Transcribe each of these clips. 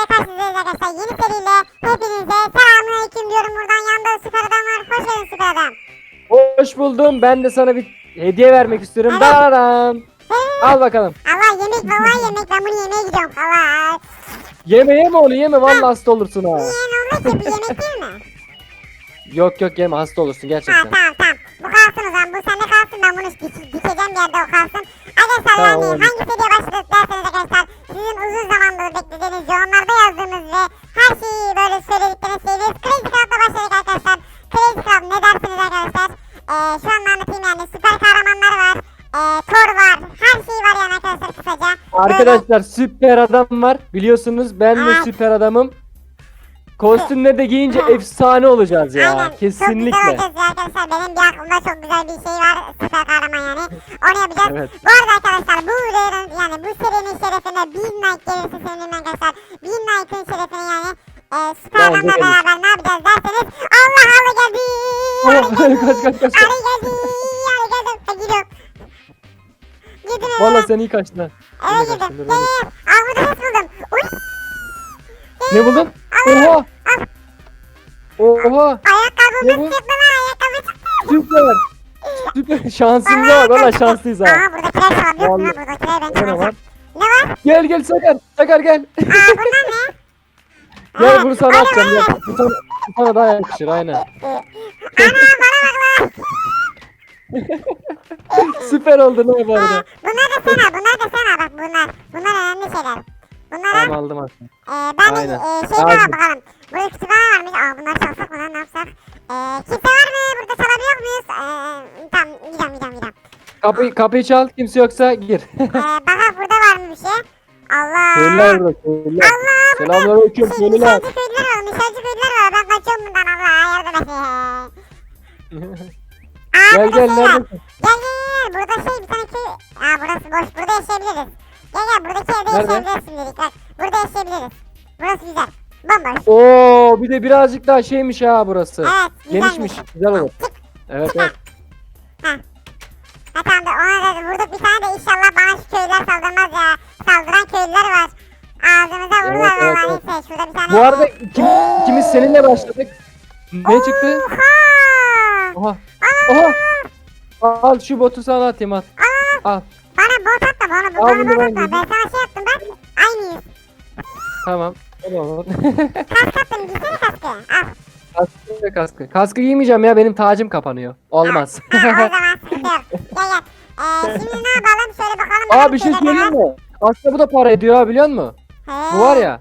seriyle karşınızdayız arkadaşlar. Yeni seriyle hepinize selamünaleyküm diyorum. Buradan yanında süper adam var. Hoş geldin süper adam. Hoş buldum. Ben de sana bir hediye vermek istiyorum. Evet. Dararam. Al bakalım. Allah yemek vallahi yemek. Ben bunu yemeye gidiyorum. Allah. Yeme yeme onu yeme. Vallahi hasta olursun ha. Niye ne oldu ki? Bu yemek değil mi? Yok yok yeme hasta olursun Ha gerçekten. tamam tamam. Bu kalsın o zaman. Bu sende kalsın. Ben bunu dik- dikeceğim bir yerde o kalsın. Arkadaşlar Tamam, yani hangi seriye başladık derseniz arkadaşlar sizin uzun zamandır beklediğiniz yorumlarda yazdığınız ve her şeyi böyle söyledikleriniz sevdiğiniz Crazy Club'la başladık arkadaşlar. Crazy Club ne dersiniz arkadaşlar? Ee, şu anda anlatayım yani süper kahramanlar var. Ee, Thor var. Her şey var yani arkadaşlar kısaca. Böyle- Arkadaşlar süper adam var. Biliyorsunuz ben de Evet. süper adamım. Kostümle de giyince efsane olacağız ya. Aynen. Çok Kesinlikle. güzel olacağız ya arkadaşlar. Benim bir aklımda çok güzel bir şey var. Süper kahraman yani. Onu yapacağız. Evet. Bu arada arkadaşlar bu videonun yani bu serinin şerefine 1000 like gelirse sevinirim arkadaşlar. 1000 like'ın şerefine yani e, süper gelir. beraber ne yapacağız derseniz Allah Allah geldi. Ali geldi. kaç, kaç, kaç. Ali geldi. Ali geldi. Ben gidiyorum. Girdim eve. Vallahi sen iyi kaçtın ha. Eve girdim. burada ses buldum. Uy. Ne buldun? Oha. Oha. Ayakkabımı Ne bu? çıktı lan ayakkabı çıktı. Süper. Süper. Şansımıza bak. Valla şanslıyız ha. Aa buradakiler çalabiliyor musun Vallahi. lan? Buradakiler ben Ne çalacağım. var? Ne var? Gel gel Sakar. Sakar gel. Aa bunlar ne? Gel bunu sana atacağım. Gel. Bu sana, bu sana daha yakışır aynen. Ana bana bak lan. Süper oldu ne bu arada. bunlar da sana, bunlar da sana bak bunlar. Bunlar önemli şeyler. Bunlara Tamam aldım aslında. e, ben de Aynen. e, şey var bakalım. Burada kütüphane varmış. Aa bunları çalsak mı lan ne yapsak? E, kimse var mı? Burada çalabiliyor muyuz? E, tamam gidelim gidelim gidelim. Kapıyı, kapıyı çal kimse yoksa gir. E, bak burada var mı bir şey? Allah. Köylüler burada köylüler. Allah burada. Selamünaleyküm Şey, köylüler. nişancı köylüler var. Nişancı köylüler var. Ben kaçıyorum bundan Allah yardım et. Aa gel burada gel şey var. Gel gel gel burada şey bir tane köy. Aa burası boş burada yaşayabiliriz. Gel gel buradaki evde Nerede? yaşayabiliriz şimdilik bak. Burada yaşayabiliriz. Burası güzel. Bomboş. Oo bir de birazcık daha şeymiş ha burası. Evet güzelmiş. Genişmiş. Güzel olur. Çık. Evet evet. Ha. Ha tamam da ona da vurduk bir tane de inşallah bana şu köylüler saldırmaz ya. Saldıran köylüler var. Ağzımıza vururlar Evet, evet, valla evet. neyse şurada bir tane. Bu arada kim, ikimiz seninle başladık. Ne çıktı? Oha. Oha. Oha. Al şu botu sana atayım al. Al. Bana bot atma bana, Al bana bunu bot ben giyeyim. Ben sana şey yaptım bak. Aynıyız. Tamam. Tamam. Kask attım giysene kaskı. Al. kaskı ve kaskı. Kaskı giymeyeceğim ya benim tacım kapanıyor. Olmaz. Ha, o zaman sıkıntı yok. Gel gel. Ee, şimdi ne yapalım? Şöyle bakalım. Aa bir şey söyleyeyim mi? Aslında bu da para ediyor ha biliyor musun? Bu var ya.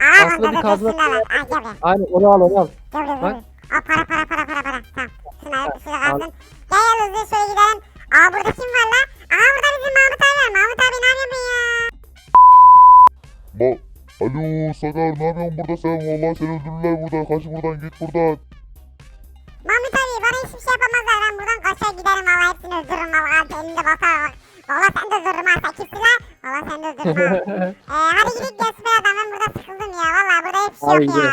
Aa, aslında bir dur, dur, kazma- al. Gel gel. Aynen onu al onu al. Gel gel Bak. gel. Aa, para para para para para. Tamam. Şunu al. Şunu Al. kalsın. Gel gel hızlı şöyle gidelim. Aa burada kim var lan? Aa burada bizim Mahmut abi var. Mahmut abi ne yapıyorsun ya? Ba Alo Sakar ne yapıyorsun burada sen? Vallahi seni öldürürler burada. Kaç buradan git buradan. Mahmut abi bana hiçbir şey yapamazlar. Ben buradan kaçar giderim. Valla hepsini öldürürüm. Valla elinde batar bak. Valla sen de öldürürüm ha. Sen kimsin lan? Valla sen de öldürürüm ha. Ee, hadi gidelim gel süper adam. Ben burada sıkıldım ya. Valla burada hiçbir şey yok ya.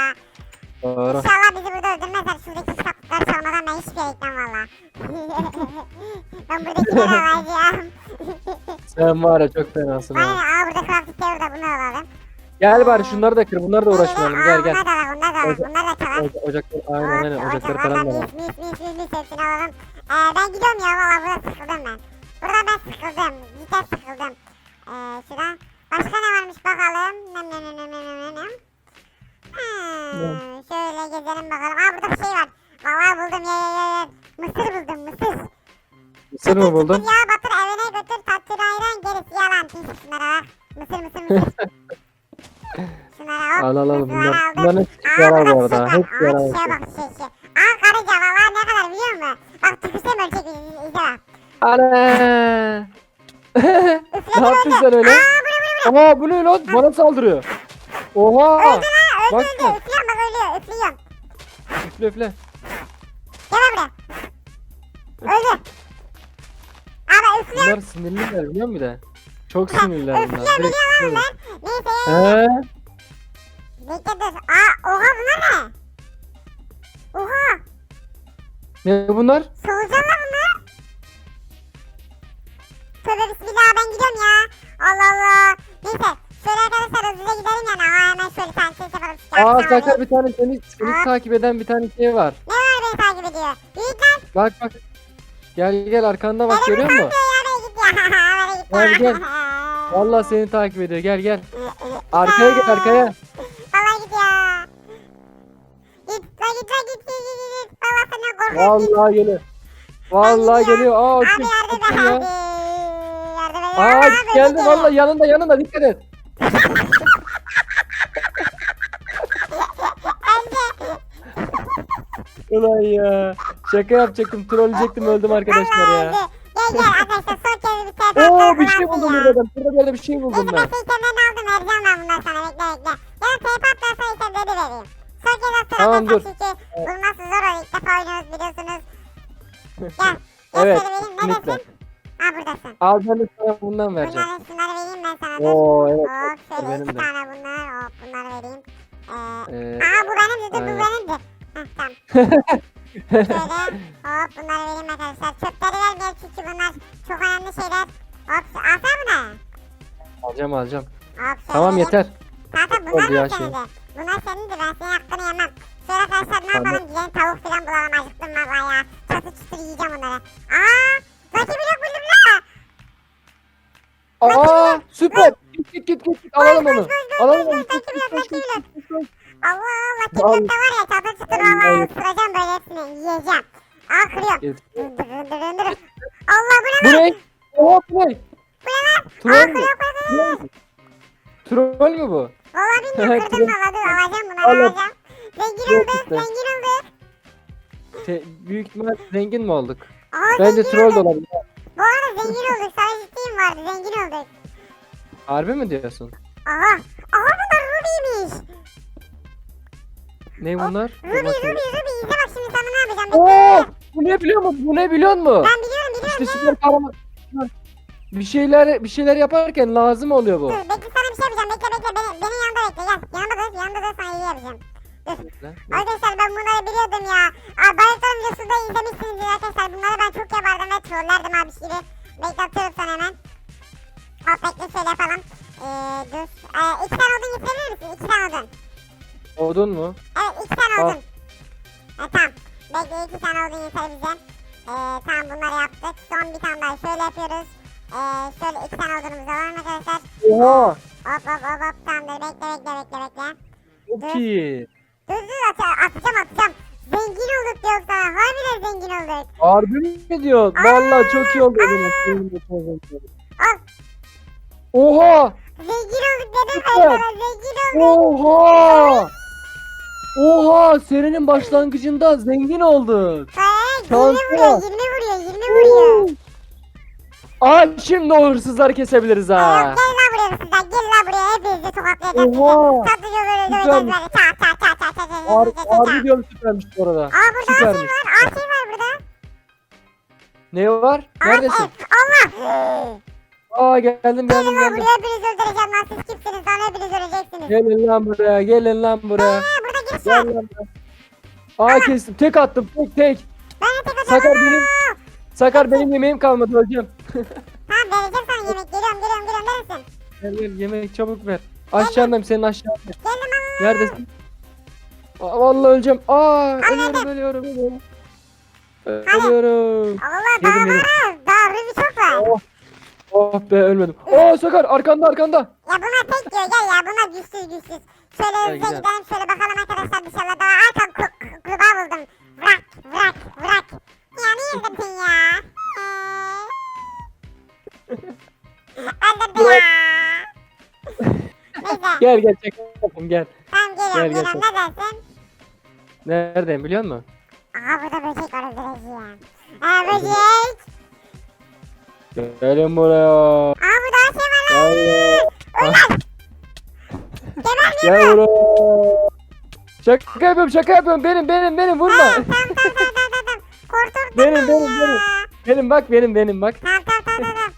Doğru. İnşallah bizi burada öldürmezler. Şuradaki kitapları çalmadan ben hiçbir yere gitmem valla. ben buradakileri alacağım. Sen var ya çok fenasın Aynen ha. aa burada crafting table da bunu alalım. Gel bari şunları da kır. Bunlar da uğraşmayalım. Gel gel. Bunlar da var bunlar da var. Oca- Bunlar da çalar. Oca- ocaklar aynen aynen Ocak- ocakları ocak- falan da var. Mis mis mis mis hepsini alalım. Ee, ben gidiyorum ya valla burada sıkıldım ben. Burada ben sıkıldım. Cidden sıkıldım. Ee, şuradan başka ne varmış bakalım. Nem nem nem nem nem nem nem. Hmm, şöyle gezelim bakalım. Aa burada bir şey var. Valla buldum ya ya ya. Mısır buldum mısır. Mısır mı buldun? Ya batır evine götür tatlı ayran gerisi yalan. Pis şunlara bak. Mısır mısır mısır. şunlara hop. Al al al bunlar. Bunların hepsi Aa yarar bu arada. Aa yarar. şişeye bak şişe şişe. Aa karınca valla ne kadar biliyor musun? Bak tükürsem ölecek bak. Ana. ne yaptın sen öyle? Aa bu ne bu ne? Aa bu ne lan? Bana saldırıyor. Oha. Öldü lan öldü öldü. Üflüyorum bak ölüyor üflüyorum. Üfle üfle. Öldü. Abi üflüyorum. Bunlar sinirliler biliyor musun bir de? Çok sinirliler bunlar. Biliyorum lan üflüyorlar. ben. Neyse. He? Bekle dur. Aa oha bunlar ne? Oha. Ne bunlar? Solucanlar bunlar. Tövbe bismillah ben gidiyorum ya. Allah Allah. Neyse şöyle arkadaşlar hızlıca gidelim yani. Aa hemen şöyle Aa akşam Sakar olayım. bir tane seni, seni Aa. takip eden bir tane şey var. Ne var beni takip ediyor? Büyük lan. Bak bak. Gel gel arkanda bak görüyor musun? Gel, gel. Vallahi seni takip ediyor. Gel gel. Arkaya gel arkaya. Vallahi ya. Git lan git lan git git git git. Valla senden korkuyorum. Vallahi geliyor. Vallahi geliyor. Aa Abi yardım et abi. ya. Yardım et. Aa geldi vallahi yanında yanında dikkat et. Ulan ya. Şaka yapacaktım. Trolleyecektim öldüm arkadaşlar ya. Gel gel arkadaşlar son kez bir sefer Oo bir şey buldum ya. buradan. Burada bir yerde bir şey buldum ben. ben seçenlerini aldım vereceğim ben bundan sana bekle bekle. Ya tepe atlarsa itemleri vereyim. Son kez atlarsa Tamam, ki bulması zor olur. İlk defa oynuyoruz biliyorsunuz. Gel. Evet, vereyim. Neredesin? Ha buradasın. Al ben de sana bundan vereceğim. Bunları şunları vereyim ben sana. Oo evet. Hop şöyle benim iki de. tane bunlar. Hop bunları vereyim. Ee, Ee, Aa bu benimdi dur bu benimdi. Heh tamam. Şöyle hop bunları vereyim arkadaşlar. Çöpleri vermeyelim çünkü bunlar çok önemli şeyler. Hop alsana bunu. alacağım alacağım. Hop Tamam yeter. Zaten bunlar Oldu ya şey. Bunlar senin de ben senin hakkını yemem. Şöyle arkadaşlar ne Tamam. yapalım gidelim tavuk falan bulalım acıktım valla ya. Çatı çıtır yiyeceğim onları. Aa! Lucky Block buldum la! Aa süper. Git git git. git. Alalım onu. Alalım onu. Lucky Block, Lucky Block. Allah Lucky Al. Block'ta var ya çatı çıtır valla ısıracağım böyle hepsini yiyeceğim. Aa kırıyorum. Allah bu Bu ne lan? ne? Oha bu ne? Bu ne lan? Aa Troll mü? kırıyor kırıyor kırıyor. Troll mü bu? Valla bilmiyorum kırdım valla dur alacağım bunu Al, al. alacağım. Zengin işte. zengin olduk. Te- büyük ihtimal zengin mi olduk? Aa Bence troll de olabilir. Bu arada zengin olduk. Sana ciddiyim vardı. Zengin olduk. Harbi mi diyorsun? Aha. Aha bunlar Ruby'ymiş. Ne bunlar? Dur Ruby, Ruby. Ruby. İzle bak şimdi sana ne yapacağım. Oo! Bekle. Bu ne biliyor musun? Bu ne biliyor musun? Ben biliyorum biliyorum. İşte süper kahraman. Bir şeyler bir şeyler yaparken lazım oluyor bu. Dur bekle sana bir şey yapacağım. Bekle bekle. Beni, beni yanında bekle. Gel. Yanında dur. Yanında dur. Sana iyi yapacağım. Arkadaşlar ben bunları biliyordum ya. Aa, Bayraktar videosunda izlemişsinizdir arkadaşlar. Bunları ben çok yapardım ve trollerdim abi şimdi. Bekle atıyorum sana hemen. Hop bekle şöyle yapalım. Ee, dur. Ee, iki tane odun getirebilir misin? İki tane odun. Odun mu? Tane Al. odun. Ha, tamam. Bekle iki tane odun yeter bize. Ee, tamam bunları yaptık. Son bir tane daha şöyle yapıyoruz. Ee, şöyle iki tane odunumuz var arkadaşlar. Oha! Hop hop hop hop tamamdır. Bekle bekle bekle bekle. Çok iyi. Dur dur at atacağım atacağım. Zengin olduk yoksa. Harbiden zengin olduk. Harbi mi diyor? Vallahi çok iyi oldu oldun. Al. Oha! Zengin olduk dedim ben sana. Zengin olduk. Oha! Oha! Serinin başlangıcında zengin olduk. Ee, 20 Şansa vuruyor bak. 20 vuruyor 20 vuruyor. Aa şimdi o hırsızlar kesebiliriz ha. gel lan buraya. Gel lan buraya. Hepinizi tokatlayacağım. Oha! Böyle Süpermiş. döveceğiz böyle. Çat çat Har çat çat çat. harbi diyorum süpermiş bu arada. Aa burada Süpermiş. var. Her şey var burada. Ne var? Aa, Neredesin? Allah. Aa geldim Gelin geldim lan geldim. buraya hepinizi öldüreceğim lan. Siz kimsiniz lan hepiniz öleceksiniz. Gelin lan buraya gelin lan buraya. Ee, Gel lan buraya. Aa kestim. Tek attım. Tek tek. Ben de tek Sakar atacağım. benim. Sakar benim yemeğim kalmadı öleceğim. Tamam vereceğim sana yemek. Geliyorum geliyorum geliyorum. Neresin? Gel gel yemek çabuk ver. Aşağındayım senin aşağında. Geldim ama. Neredesin? Aa, vallahi öleceğim. Aa ölüyorum ölüyorum ölüyorum. Ölüyorum. Allah daha var. Daha Ruby çok var. Oh. Oh be ölmedim. Oo Sakar arkanda arkanda. Ya bunlar tek diyor gel ya bunlar güçsüz güçsüz. Şöyle hızlıca güzel. gidelim şöyle bakalım arkadaşlar dışarıda daha arka ku- kurbağa buldum. Vrak vrak vrak. Ya niye öldürdün ya? Ee, ya. Neyse Gel gel çek yapalım gel. tamam Gel, gel, geliyorum ne dersin? Neredeyim biliyor musun? Gelin buraya. Aa burada her şey var lan. Gel. Geber Gel buraya. Şaka yapıyorum şaka yapıyorum. Benim benim benim vurma. Tamam tamam tamam tamam tamam. tamam. Kurtuldum Benim, ben benim, benim. benim bak benim benim bak. Tamam tamam tamam tamam.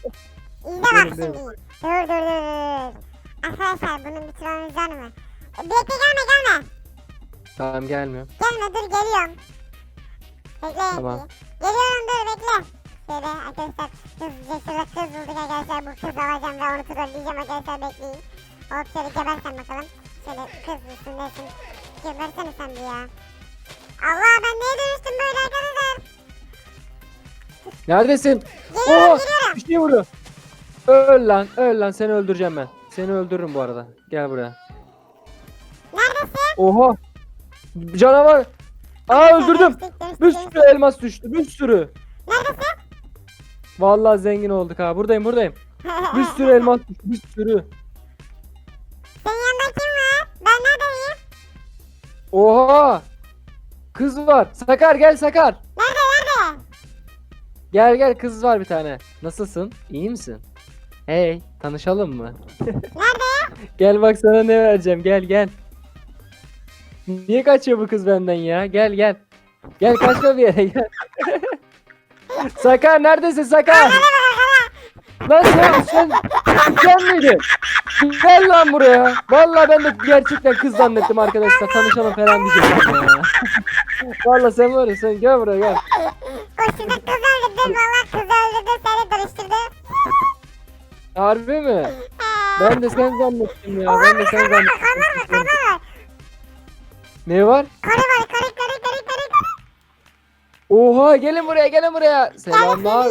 İyi de bak Benim, şimdi. benim. Dur dur dur dur. Arkadaşlar bunun bitirmemiz var mı? Bekle gelme gelme. Tamam gelmiyorum. Gelme dur geliyorum. Bekle. Tamam. Geliyorum dur bekle. Şöyle arkadaşlar hızlıca şurada kız bulduk arkadaşlar. Bu kızı alacağım ve onu trolleyeceğim arkadaşlar bekleyin. Hop şöyle gebersen bakalım. Şöyle kız desin. Gebersene sen bir ya. Allah ben neye dönüştüm böyle arkadaşlar? Neredesin? Geliyorum Oha! geliyorum. Bir şey vurdu. Öl lan, öl lan. Seni öldüreceğim ben. Seni öldürürüm bu arada. Gel buraya. Neredesin? Oha! Canavar! Aa öldürdüm. Bir sürü elmas düştü. Bir sürü. Neredesin? Vallahi zengin olduk ha. Buradayım, buradayım. Bir sürü elmas. Bir sürü. Senin yanında kim var? Ben neredeyim? Oha! Kız var. Sakar gel Sakar. Nerede nerede? Gel gel kız var bir tane. Nasılsın? İyi misin? Hey, tanışalım mı? Nerede? Gel bak sana ne vereceğim. Gel gel. Niye kaçıyor bu kız benden ya? Gel gel. Gel kaçma bir yere gel. Sakar neredesin Sakar? Lan sen sen sen miydin? Gel lan buraya. Vallahi ben de gerçekten kız zannettim arkadaşlar. Tanışalım falan diyecektim ya. Vallahi sen var ya sen gel buraya gel. Koşuda kız öldürdüm valla kız öldürdü seni dönüştürdü. Harbi mi? Ben de sen zannettim ya. Ben de sen zannettim. Ne var? Karı var karı. Oha gelin buraya gelin buraya. Selamlar.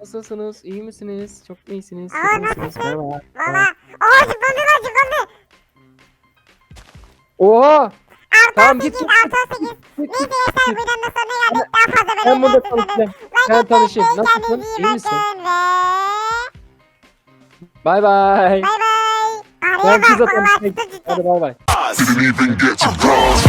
Nasılsınız? İyi misiniz? Çok iyisiniz? Aa, nasılsın? Merhaba. Valla. Aa zıpladı lan zıpladı. Oha! Artı Tamam, 18 git, git, artı 18. Git, git. Neyse yeter buradan da sonra geldik. Daha fazla böyle Ben burada videosu tanışacağım. Ben tanışayım. kendinize Nasılsın? iyi İyi misin? bakın Ve Bay bay. bay bay. Araya Ben bak kızla çıtı çıtı. Hadi bay bay. Didn't even get to cross.